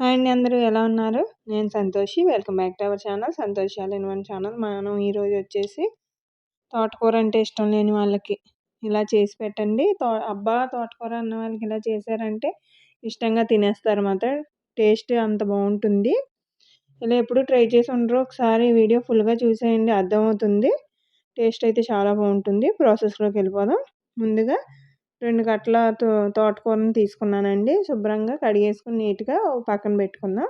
Hi అండి అందరూ ఎలా ఉన్నారు? నేను Santoshi. Welcome back to our channel. Santoshi in one channel. మనం ఈరోజు వచ్చేసి తోటకూర అంటే ఇష్టం లేని వాళ్ళకి ఇలా చేసి పెట్టండి. తో అబ్బా! తోటకూర అన్న వాళ్ళకి ఇలా చేశారంటే ఇష్టంగా తినేస్తారు మాత్రం. టేస్ట్ అంత బాగుంటుంది. ఇలా ఎప్పుడు ట్రై చేసి ఉండరు. ఒకసారి వీడియో ఫుల్గా చూసేయండి. అర్థమవుతుంది. టేస్ట్ అయితే చాలా బాగుంటుంది. ప్రాసెస్లోకి వెళ్ళిపోదాం. ముందుగా రెండు కట్టల తో తోటకూరని తీసుకున్నానండి. శుభ్రంగా కడిగేసుకుని నీట్గా పక్కన పెట్టుకుందాం.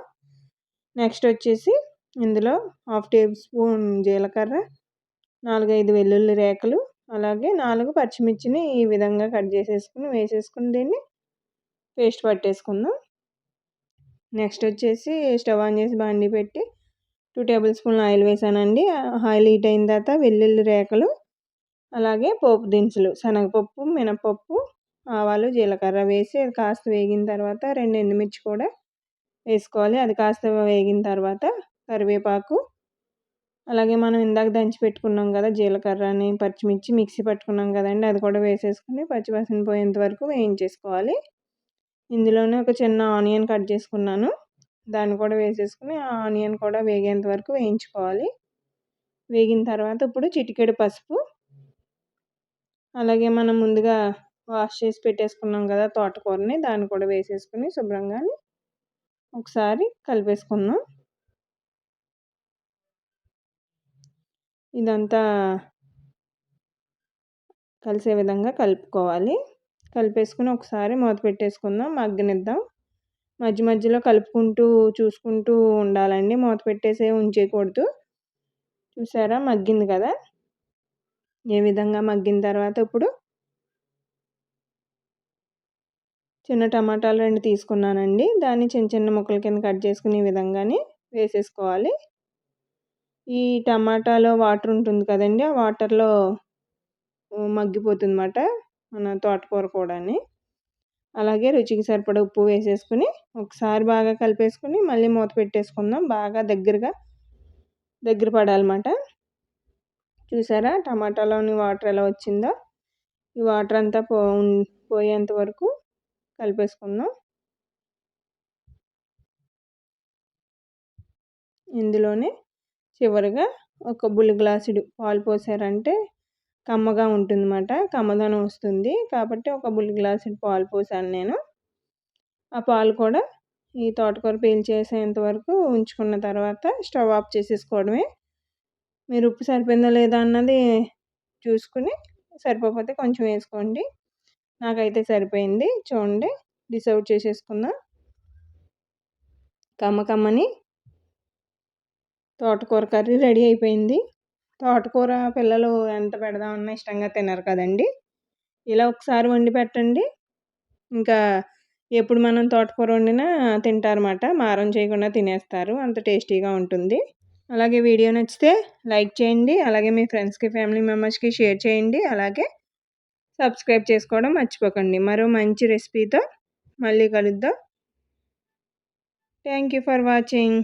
నెక్స్ట్ వచ్చేసి ఇందులో హాఫ్ టేబుల్ స్పూన్ జీలకర్ర నాలుగైదు వెల్లుల్లి రేఖలు అలాగే నాలుగు పచ్చిమిర్చిని ఈ విధంగా కట్ చేసేసుకుని వేసేసుకుని దీన్ని పేస్ట్ పట్టేసుకుందాం. నెక్స్ట్ వచ్చేసి స్టవ్ ఆన్ చేసి బండి పెట్టి టూ టేబుల్ స్పూన్ ఆయిల్ వేసానండి. ఆయిల్ హీట్ అయిన తర్వాత వెల్లుల్లి రేఖలు అలాగే పోపు దినుసులు శనగపప్పు మినపప్పు ఆవాలు జీలకర్ర వేసి అది కాస్త వేగిన తర్వాత రెండు ఎండుమిర్చి కూడా వేసుకోవాలి. అది కాస్త వేగిన తర్వాత కరివేపాకు అలాగే మనం ఇందాక దంచి పెట్టుకున్నాం కదా జీలకర్రని పచ్చిమిర్చి మిక్సీ పట్టుకున్నాం కదండి అది కూడా వేసేసుకుని పచ్చివాసన పోయేంత వరకు వేయించేసుకోవాలి. ఇందులోనే ఒక చిన్న ఆనియన్ కట్ చేసుకున్నాను. దాన్ని కూడా వేసేసుకుని ఆ ఆనియన్ కూడా వేగేంత వరకు వేయించుకోవాలి. వేగిన తర్వాత ఇప్పుడు చిటికెడు పసుపు అలాగే మనం ముందుగా వాష్ చేసి పెట్టేసుకున్నాం కదా తోటకూరని దాన్ని కూడా వేసేసుకుని శుభ్రంగా ఒకసారి కలిపేసుకుందాం. ఇదంతా కలిసే విధంగా కలుపుకోవాలి. కలిపేసుకుని ఒకసారి మూత పెట్టేసుకుందాం మగ్గనిద్దాం. మధ్య మధ్యలో కలుపుకుంటూ చూసుకుంటూ ఉండాలండి. మూత పెట్టేసే ఉంచేయకూడదు. చూసారా? మగ్గింది కదా? ఏ విధంగా మగ్గిన తర్వాత ఇప్పుడు చిన్న టమాటాలు రెండు తీసుకున్నానండి. దాన్ని చిన్న చిన్న ముక్కల కింద కట్ చేసుకునే విధంగానే వేసేసుకోవాలి. ఈ టమాటాలో వాటర్ ఉంటుంది కదండి ఆ వాటర్లో మగ్గిపోతుంది అన్నమాట మన తోటకూర కూడా అలాగే రుచికి సరిపడ ఉప్పు వేసేసుకుని ఒకసారి బాగా కలిపేసుకుని మళ్ళీ మూత పెట్టేసుకుందాం. బాగా దగ్గరగా దగ్గర పడాలన్నమాట. చూసారా? టమాటాలోని వాటర్ ఎలా వచ్చిందో. ఈ వాటర్ అంతా పో పోయేంత వరకు కలిపేసుకుందాం. ఇందులోనే చివరిగా ఒక బుల్లి గ్లాసుడు పాలు పోసారంటే కమ్మగా ఉంటుందన్నమాట. కమ్మదనం వస్తుంది. కాబట్టి ఒక బుల్లి గ్లాసుడు పాలు పోసాను నేను. ఆ పాలు కూడా ఈ తోటకూర పీల్చేసేంత వరకు ఉంచుకున్న తర్వాత స్టవ్ ఆఫ్ చేసేసుకోవడమే. మీరు ఉప్పు సరిపోయిందా లేదా అన్నది చూసుకుని సరిపోతే కొంచెం వేసుకోండి. నాకైతే సరిపోయింది. చూడండి. డిసౌట్ చేసేసుకుందాం. కమ్మ కమ్మని. తోటకూర కర్రీ రెడీ అయిపోయింది. తోటకూర పిల్లలు ఎంత పెడదామన్నా ఇష్టంగా తినరు కదండి. ఇలా ఒకసారి వండి పెట్టండి. ఇంకా ఎప్పుడు మనం తోటకూర వండినా తింటారన్నమాట. మారం చేయకుండా తినేస్తారు. అంత టేస్టీగా ఉంటుంది. అలాగే వీడియో నచ్చితే లైక్ చేయండి. అలాగే మీ ఫ్రెండ్స్కి ఫ్యామిలీ మెంబర్స్కి షేర్ చేయండి. అలాగే సబ్స్క్రైబ్ చేసుకోవడం మర్చిపోకండి. మరో మంచి రెసిపీతో మళ్ళీ కలుద్దాం. Thank you for watching.